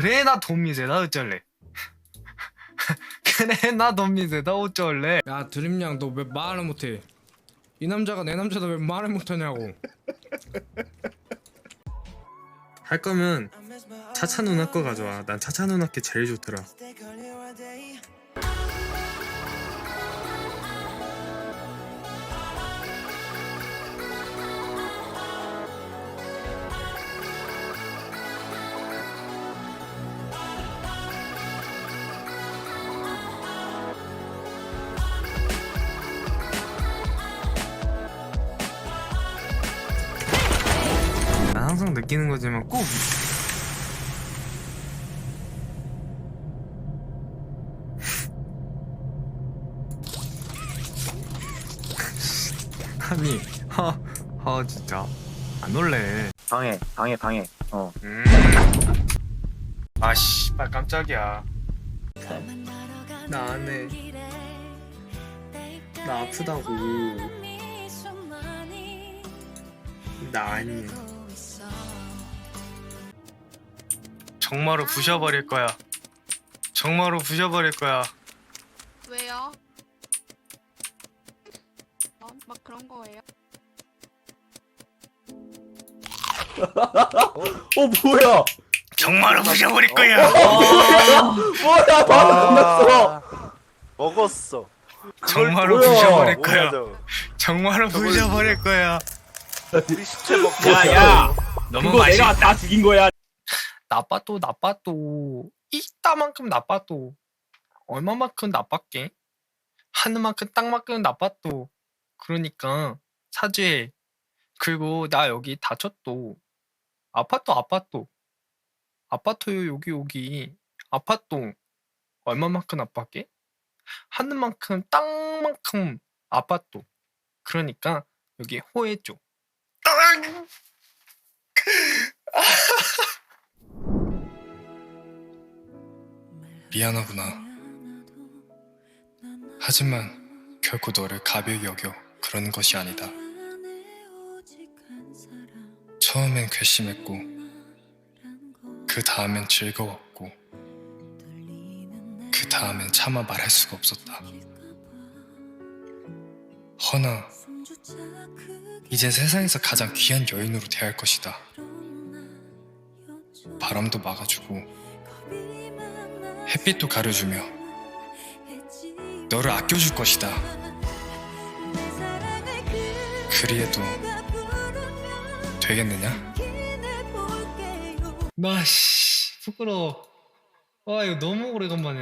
그래 나 돈 미세다 어쩔래 그래 나 돈 미세다 어쩔래 야 드림양 너 왜 말을 못해? 이 남자가 내 남자다 왜 말을 못하냐고. 할 거면 차차 누나 거 가져와 난 차차 누나 게 제일 좋더라 항상 느끼는 거지만 꼭 아니 하, 하 진짜. 안 올래. 방해 방해 방해. 어. 음. 아씨 빨 깜짝이야. 나 안해. 나 아프다고. 나 아니야 정말로 부셔버릴 거야 정말로 부셔버릴 거야 왜요? 어? 막 그런 거예요? 어 뭐야? 정말로 부셔버릴 거야 뭐야 바로 끝났어. 먹었어 정말로 뭐야? 부셔버릴 거야 저 정말로 부셔버릴 거야 우리 시체 먹고 야 야 너무 그거 내가 다 죽인 거야. 나빠도 나빠도 이따만큼 나빠도 얼마만큼 나빴게 하늘만큼 땅만큼 나빠도 그러니까 사죄해 그리고 나 여기 다쳤도 아파트 아파트 아파트 여기 여기 아파트 얼마만큼 나빴게 하늘만큼 땅만큼 아파트 그러니까 여기 호해줘 땅! 미안하구나. 하지만 결코 너를 가벼이 여겨 그러는 것이 아니다. 처음엔 괘씸했고, 그 다음엔 즐거웠고, 그 다음엔 차마 말할 수가 없었다. 허나, 이젠 세상에서 가장 귀한 여인으로 대할 것이다. 바람도 막아주고, 햇빛도 가려주며, 너를 아껴줄 것이다. 그리해도 되겠느냐? 나씨 부끄러워. 와 이거 너무 오래간만에.